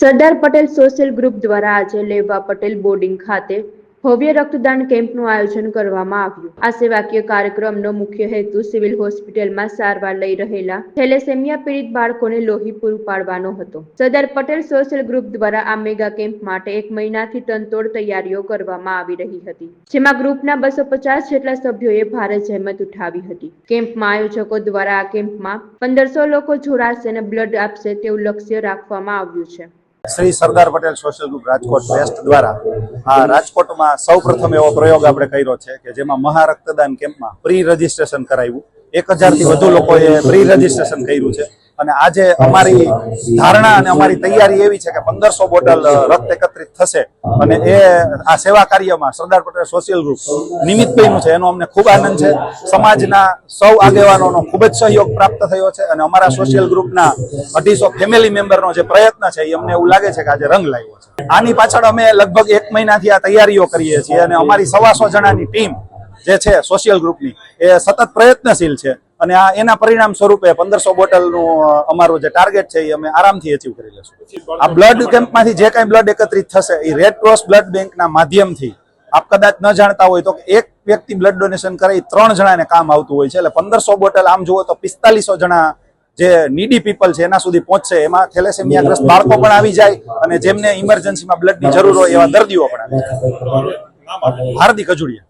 સરદાર Patel social group દ્વારા આજે લેવા પટેલ બોર્ડિંગ ખાતે ભવ્ય રક્તદાન કેમ્પનું આયોજન કરવામાં આવ્યું. આ સેવાકીય કાર્યક્રમનો મુખ્ય હેતુ સિવિલ હોસ્પિટલમાં સારવાર લઈ રહેલા થેલેસેમિયા પીડિત બાળકોને લોહી પૂરું પાડવાનો હતો. સરદાર પટેલ સોશિયલ ગ્રુપ દ્વારા આ મેગા કેમ્પ માટે એક મહિનાથી તનતોડ તૈયારીઓ કરવામાં આવી રહી હતી, જેમાં ગ્રુપના બસો પચાસ જેટલા સભ્યોએ ભારે જહેમત ઉઠાવી હતી. કેમ્પમાં આયોજકો દ્વારા આ કેમ્પમાં પંદરસો લોકો જોડાશે અને બ્લડ આપશે તેવું લક્ષ્ય રાખવામાં આવ્યું છે. Shri Sardar Patel social group Rajkot west દ્વારા આ રાજકોટમાં સૌ પ્રથમ એવો પ્રયોગ આપણે કર્યો છે કે જેમાં મહા રક્તદાન કેમ્પમાં પ્રી રજીસ્ટ્રેશન કરાવ્યું. એક હજારથી વધુ લોકોએ પ્રી રજીસ્ટ્રેશન કર્યું છે. અને આજે અમારી ધારણા અને અમારી તૈયારી એવી છે કે પંદરસો બોટલ રક્ત એકત્રિત થશે. અને એ આ સેવા કાર્યમાં સરદાર પટેલ સોશિયલ ગ્રુપ નિમિત્ત બન્યું છે. એનો અમને ખૂબ આનંદ છે. સમાજના સૌ આગેવાનોનો ખૂબ જ સહયોગ પ્રાપ્ત થયો છે અને અમારા સોશિયલ ગ્રુપના અઢીસો ફેમિલી મેમ્બરનો જે પ્રયત્ન છે એ અમને એવું લાગે છે કે આજે રંગ લાવ્યો છે. આની પાછળ અમે લગભગ એક મહિનાથી આ તૈયારીઓ કરીએ છીએ અને અમારી સવાસો જણાની ટીમ જે છે સોશિયલ ગ્રુપની એ સતત પ્રયત્નશીલ છે. અને આ એના પરિણામ સ્વરૂપે પંદરસો બોટલનું અમારું જે ટાર્ગેટ છે એ અમે આરામથી અચીવ કરી લઈશું. આ બ્લડ કેમ્પમાંથી જે કાંઈ બ્લડ એકત્રિત થશે, એ રેડ બ્લડ બેંકના માધ્યમથી, આપ કદાચ ન જાણતા હોય તો એક વ્યક્તિ બ્લડ ડોનેશન કરે, એ ત્રણ જણાને કામ આવતું હોય છે. એટલે પંદરસો બોટલ, આમ જુઓ તો પિસ્તાલીસો જણા જે નીડી પીપલ છે, એના સુધી પહોંચશે. એમાં થેલેસેમિયાગ્રસ્ત બાળકો પણ આવી જાય અને જેમને ઇમરજન્સીમાં બ્લડની જરૂર હોય એવા દર્દીઓ પણ આવી જાય. હાર્દિક અજુડિયા.